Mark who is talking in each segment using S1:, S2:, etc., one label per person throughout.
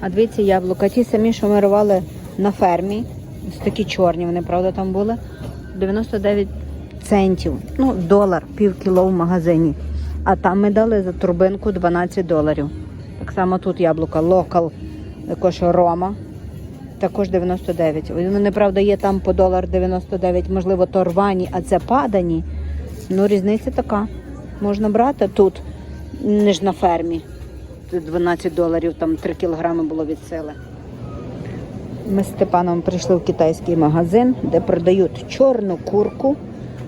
S1: А дивіться, яблука, ті самі, що ми рвали на фермі. Ось такі чорні, вони, правда, там були. 99 центів. Ну, долар, пів кіло в магазині. А там ми дали за турбинку 12 доларів. Так само тут яблука локал, також рома. Також 99. Вони, правда, є там по долар 99, можливо, то рвані, а це падані. Ну, різниця така. Можна брати тут, ніж на фермі. Тут 12 доларів, там 3 кілограми було від сили. Ми з Степаном прийшли в китайський магазин, де продають чорну курку,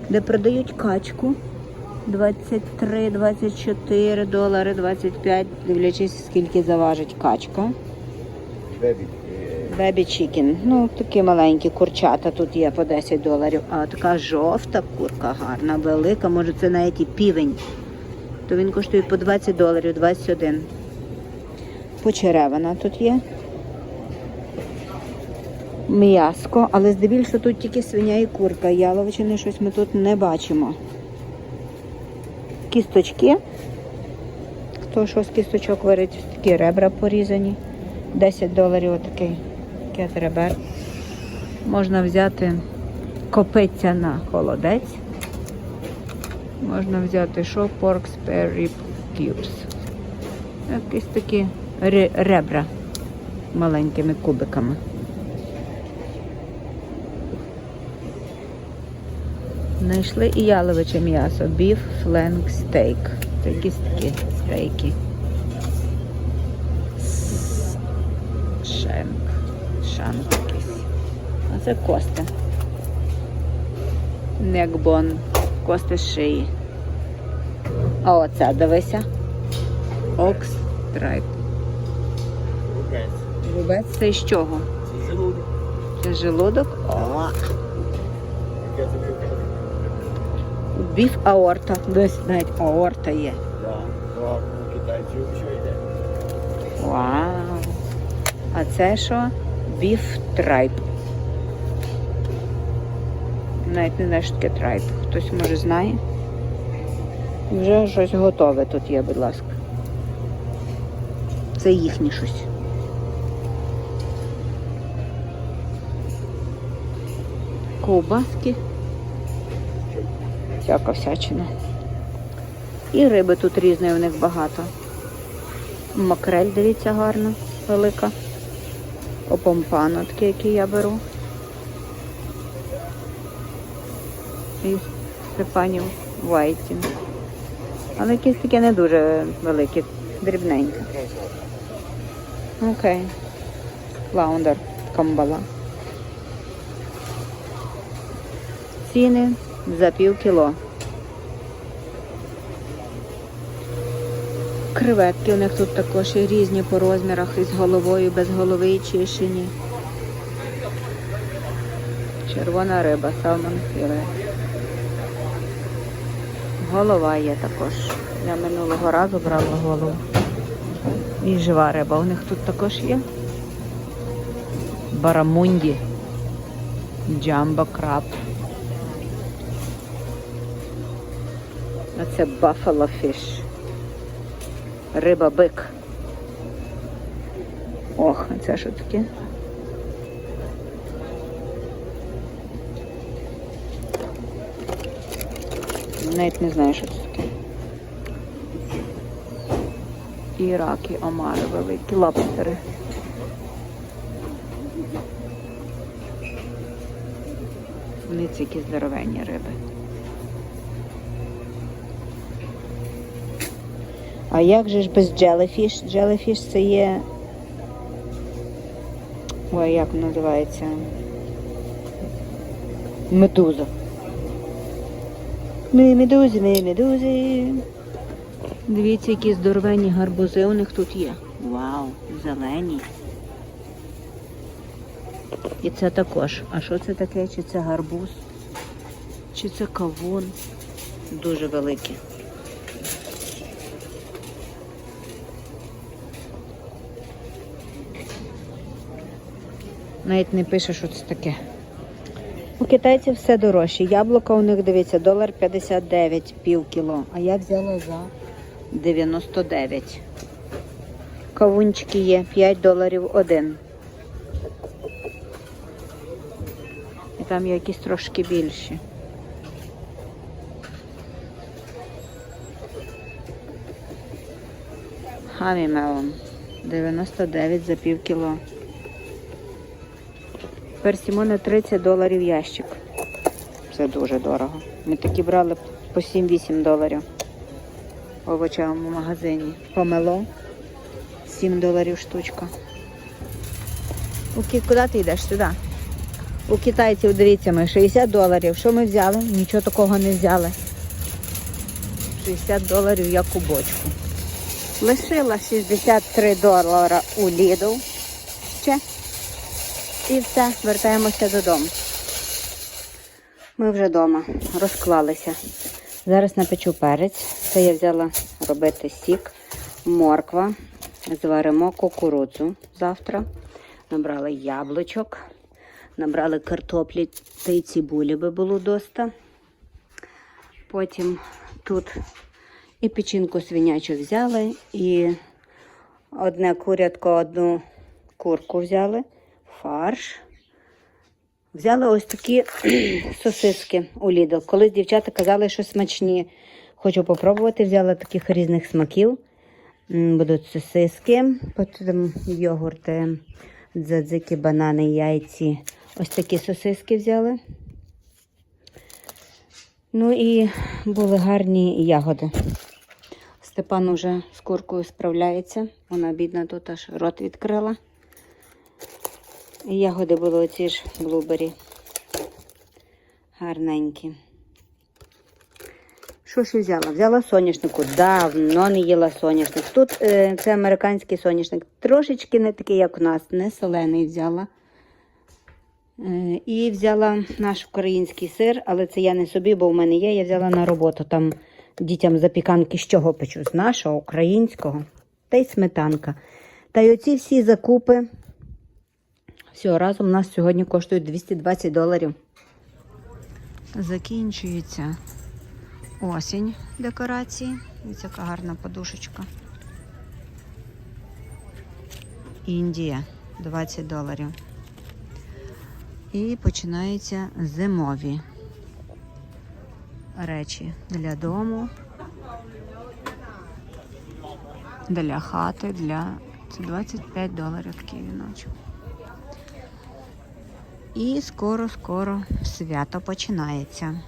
S1: де продають качку 23, 24 долари, 25, дивлячись, скільки заважить качка.
S2: Бебі.
S1: Чікен. Ну, такі маленькі курчата тут є по 10 доларів. А така жовта курка гарна, велика, може це навіть і півень. То він коштує по 20 доларів, 21. Почеревина тут є. М'яско, але здебільшого тут тільки свиня і курка. Яловичини щось ми тут не бачимо. Кісточки. Хто що з кісточок варить, такі ребра порізані. 10 доларів отакий кет ребер. Можна взяти копиця на холодець. Можна взяти що? Pork spare rib cubes. Якісь такі ребра маленькими кубиками. Знайшли і яловиче м'ясо. Flank steak. Це якісь такі стейки. Шенк. Шанк якийсь. А це кости. Некбон. Кости шиї. А оце, дивися. Окс трайп.
S2: Рубець
S1: це із чого?
S2: Це желудок.
S1: Це желудок. О, біф аорта. Десь навіть аорта є.
S2: Да. Да, йде.
S1: Вау. А це що? Біф трайп. Навіть не знаю, що таке трайп. Хтось може знає. Вже щось готове тут є, будь ласка. Це їхнє щось. Ковбаски. Всяка всячина. І риби тут різної в них багато. Макрель, дивіться, гарна, велика. Опомпано таке, який я беру. І Степанів Вайтін. Але якісь таке не дуже велике, дрібненьке. Окей. Лаундер камбала. Ціни за пів кіло. Креветки у них тут також є різні по розмірах, із головою, без голови і чищені. Червона риба, салмон філе. Голова є також. Я минулого разу брала голову. І жива риба у них тут також є. Барамунді. Джамбо краб. А це buffalo fish. Риба бик. Ох, а це що таке? Навіть не знаю, що це таке. І раки, омари великі, лобстери. Вони ці які здоровенні риби. А як же ж без джелефіш? Джелефіш це є. Ой, як називається? Медуза. Ми медузи, ми медузи. Дивіться, які здоровенні гарбузи у них тут є. Вау, зелені. І це також. А що це таке? Чи це гарбуз? Чи це кавун? Дуже великі. Навіть не пише, що це таке. У китайців все дорожче. Яблука у них, дивіться, долар 59 пів кіло. А я взяла за 99. Кавунчики є 5 доларів один. І там є якісь трошки більші. Хамі мелон. 99 за пів кіло. Персімони 30 доларів ящик. Це дуже дорого. Ми такі брали по 7-8 доларів в овочевому магазині. Помело 7 доларів штучка. У. Куди ти йдеш? Сюди. У китайців, дивіться, ми 60 доларів. Що ми взяли? Нічого такого не взяли. 60 доларів як у бочку. Лишила 63 долара у Lidl. Ще. І все, вертаємося додому. Ми вже вдома розклалися. Зараз напечу перець. Це я взяла робити сік, морква. Зваримо кукурудзу завтра. Набрали яблучок, набрали картоплі та й цибулі би було доста. Потім тут і печінку свинячу взяли, і одне курятко, одну курку взяли, фарш. Взяли ось такі сосиски у Lidl. Колись дівчата казали, що смачні. Хочу попробувати. Взяла таких різних смаків. Будуть сосиски, потім йогурти, дзадзики, банани, яйці. Ось такі сосиски взяли. Ну і були гарні ягоди. Степан уже з куркою справляється. Вона бідна тут аж рот відкрила. Ягоди були оці ж блубері. Гарненькі. Що я взяла? Взяла соняшнику. Давно не їла соняшник. Тут е, це американський соняшник. Трошечки не такий, як у нас, не солений взяла. Е, і взяла наш український сир, але це я не собі, бо в мене є. Я взяла на роботу. Там дітям запіканки з чого печу? З нашого українського. Та й сметанка. Та й оці всі закупи. Всього разом у нас сьогодні коштують 220 доларів. Закінчується осінь декорації. Ось яка гарна подушечка. Індія 20 доларів. І починаються зимові речі для дому, для хати, для це 25 доларів такий віночок. І скоро-скоро свято починається.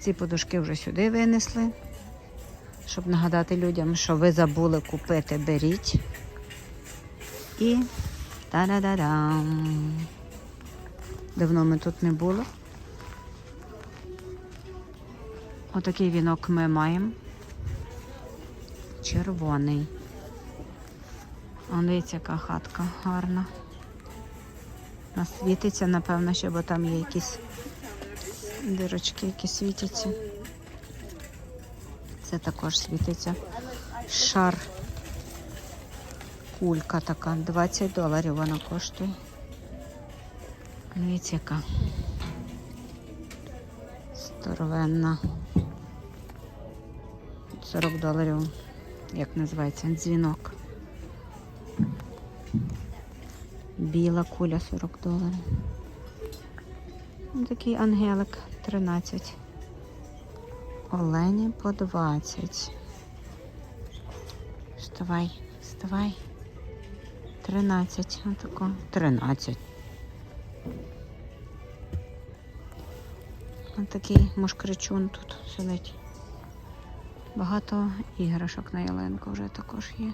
S1: Ці подушки вже сюди винесли, щоб нагадати людям, що ви забули купити, беріть. І та-да-да-дам. Давно ми тут не були. Отакий вінок ми маємо. Червоний. Он дивіться, яка хатка гарна. Вона світиться, напевно, ще, бо там є якісь дирочки, які світяться. Це також світиться. Шар. Кулька така. 20 доларів вона коштує. Дивіться, яка. Здоровенна. 40 доларів. Як називається? Дзвінок. Біла куля 40 доларів. Такий ангелик 13. Олені по 20. Вставай, вставай. 13. Отако. 13. Отакий мушкричун тут сидить. Багато іграшок на ялинку вже також є.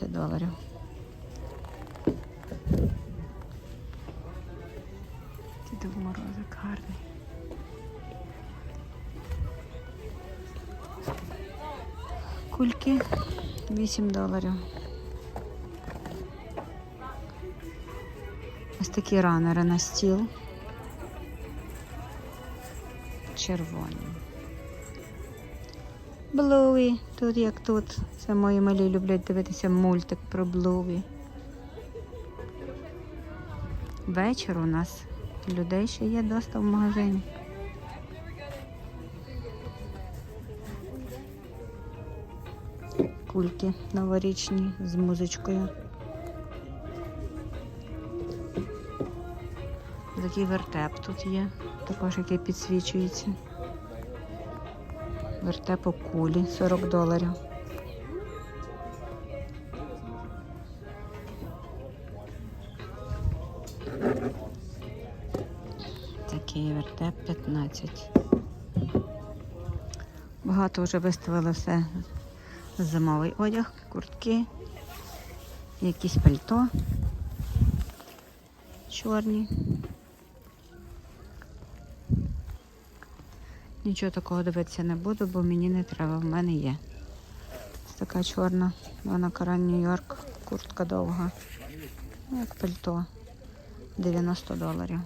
S1: 15 доларів. Дідов морозик гарний. Кульки 8 доларів. Ось такі ранери на стіл. Червоні. Блуї, тут як тут. Це мої малі люблять дивитися мультик про Блуї. Вечір у нас. Людей ще є доста в магазині. Кульки новорічні з музичкою. Такий вертеп тут є, також який підсвічується. Вертеп у кулі 40 доларів. Такий вертеп 15. Багато вже виставили все. Зимовий одяг, куртки, якісь пальто чорні. Нічого такого дивитися не буду, бо мені не треба, в мене є. Така чорна, вона Каран Нью-Йорк, куртка довга. Ну, Як пальто. 90 доларів.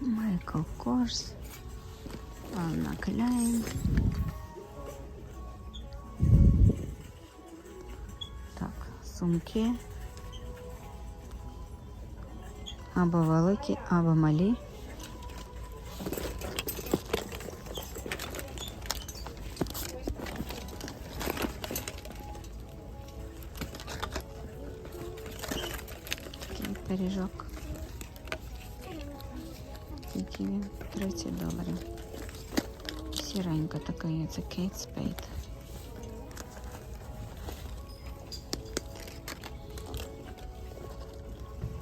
S1: Майкл Корс, Анна Кляйн. Так, сумки. Або великі, або малі. Такий пиріжок. Який він? 30 доларів. Сіренька така є, це Кейт Спейд.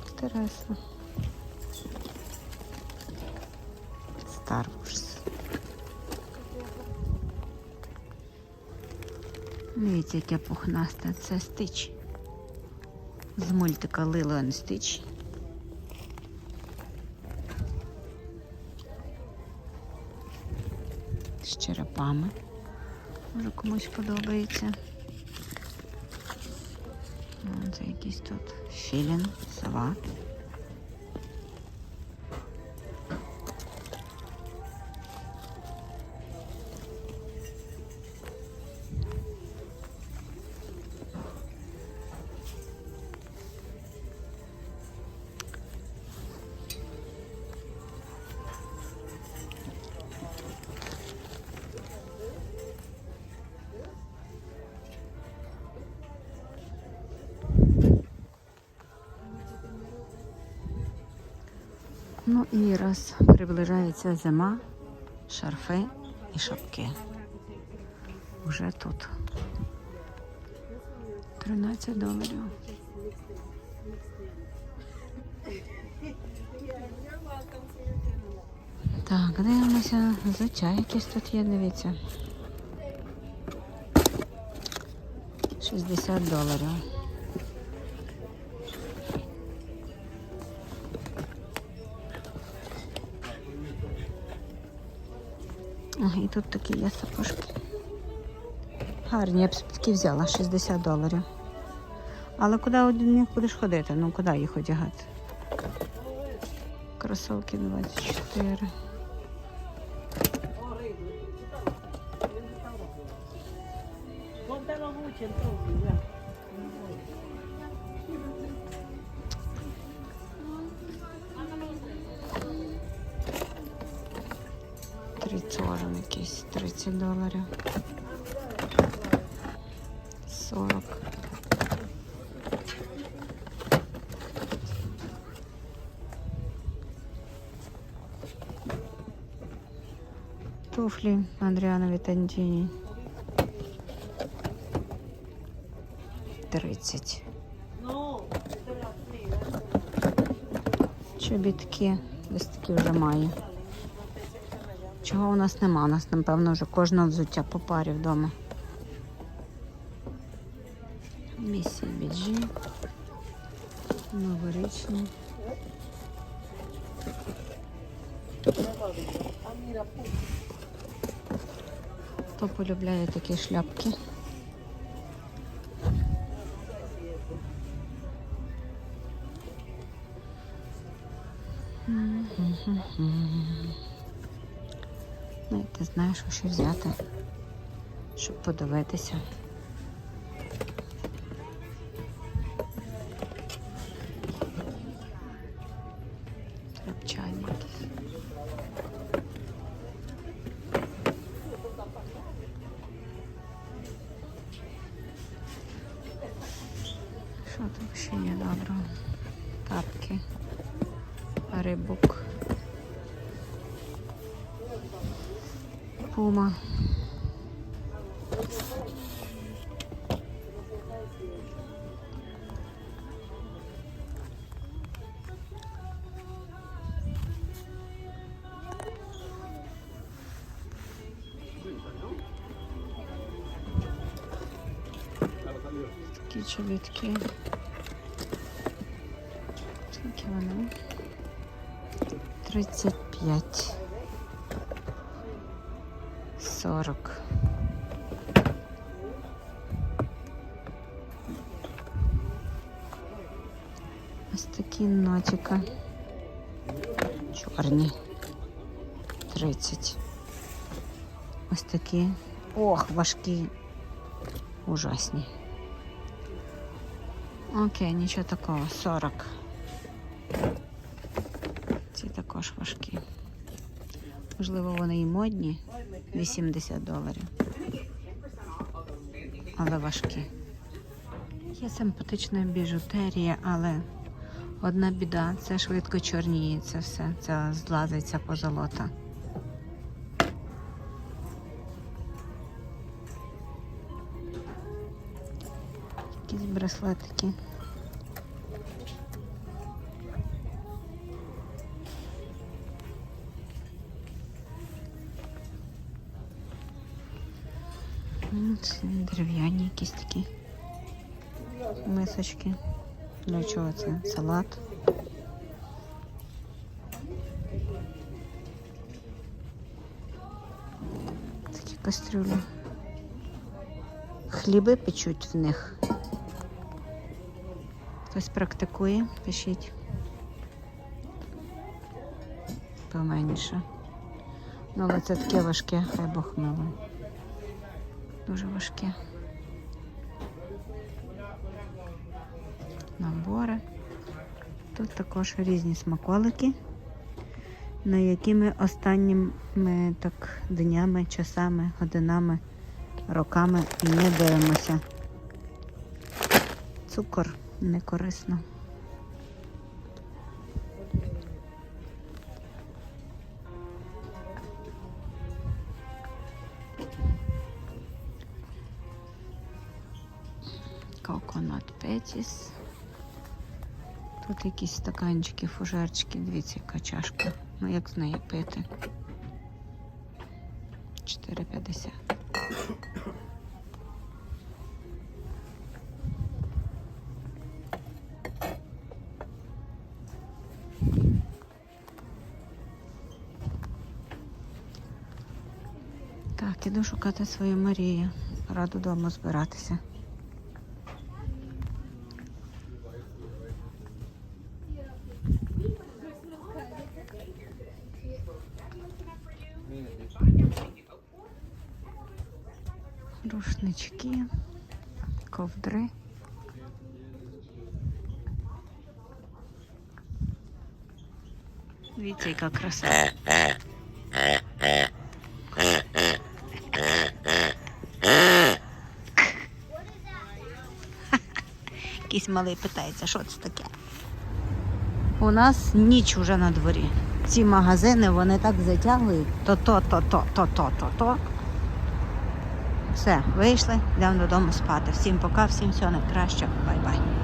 S1: Інтересно. Дивіться, яке пухнасте. Це стич. З мультика Лило Стич. З черепами. Може комусь подобається. Це якийсь тут філін, сова. І раз приближається зима, шарфи і шапки. Уже тут. 13 доларів. Так, дивимося, взуття якесь тут є, дивіться. 60 доларів. І тут такі є сапожки. Гарні, я б такі взяла 60 доларів. Але куди один них будеш ходити? Ну куди їх одягати? Кросовки 24. Трицором якийсь 30 доларів. 40. Туфлі Андріанові Тандіні. 30.
S3: No, esta es la fría.
S1: Чобітки десь такі вже маю. Чого у нас нема? У нас, напевно, вже кожного взуття по парі вдома. Місія біджі. Новорічні. Хто полюбляє такі шляпки? Ну, ти знаєш, що ще взяти, щоб подивитися. Трапчання пума. Такі чобітки. Скільки вони? 35. 40. Ось такі нотика. Чорні. 30. Ось такі. Ох, важкі. Ужасні. Окей, нічого такого. 40. Ці також важкі. Можливо, вони і модні. 80 доларів. Але важкі. Є симпатична біжутерія, але одна біда це швидко чорніється все. Це злазиться позолота. Якісь браслетики. Це дерев'яні якісь такі мисочки. Для чого це? Салат. Такі кастрюлі. Хліби печуть в них. Хтось практикує, пишіть. Поменше. Ну, але це таке важке, хай Бог милує. Дуже важке. Набори. Тут також різні смаколики, на які ми останніми так днями, часами, годинами, роками не дивимося. Цукор не корисно. Coconut Тут якісь стаканчики, фужерчики. Дивіться, яка чашка. Ну як з неї пити? 4,50. Так, іду шукати свою Марію. Пора додому збиратися. Рушнички, ковдри. Дивіться, яка краса. Якийсь малий питається, що це таке. У нас ніч уже на дворі. Ці магазини вони так затягують. То-то, то-то, то-то, то-то. Все, вийшли, йдемо додому спати. Всім пока, всім всього найкращого. Бай-бай.